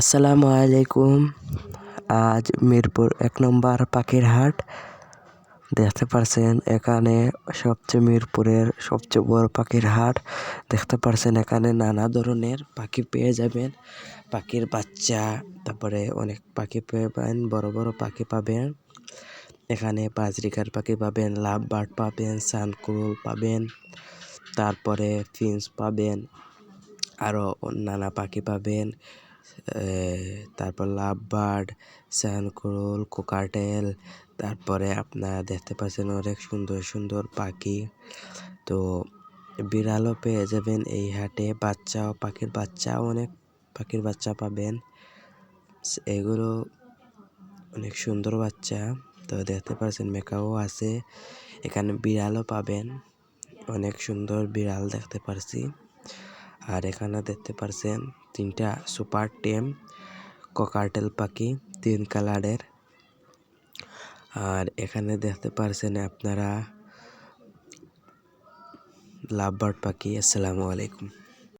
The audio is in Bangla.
আসসালামু আলাইকুম। আজ মিরপুর এক নম্বর পাখির হাট। দেখতে পারছেন, এখানে সবচেয়ে মিরপুরের সবচেয়ে বড় পাখির হাট। দেখতে পারছেন, এখানে নানা ধরনের পাখি পেয়ে যাবেন। পাখির বাচ্চা, তারপরে অনেক পাখি পেয়ে পাবেন, বড় বড় পাখি পাবেন। এখানে বাজরিকার পাখি পাবেন লাভ বার্ড পাবেন সানকুরুল পাবেন, তারপরে ফিন্স পাবেন, আরও নানা পাখি পাবেন। তারপর লাভ বার্ড সানকুরুল কোকাটেল, তারপরে আপনারা দেখতে পাচ্ছেন অনেক সুন্দর সুন্দর পাখি। তো বিড়ালও পেয়ে যাবেন এই হাটে, বাচ্চাও, পাখির বাচ্চাও অনেক পাখির বাচ্চা পাবেন। এগুলো অনেক সুন্দর বাচ্চা। তো দেখতে পাচ্ছেন মেকাও আছে, এখানে বিড়ালও পাবেন। অনেক সুন্দর বিড়াল দেখতে পারছি। আর এখানে দেখতে পারছেন তিনটা সুপার টেম ককাটেল পাখি, তিন কালারের। আর এখানে দেখতে পারছেন আপনারা লাভবার্ড পাখি, আসসালামু আলাইকুম।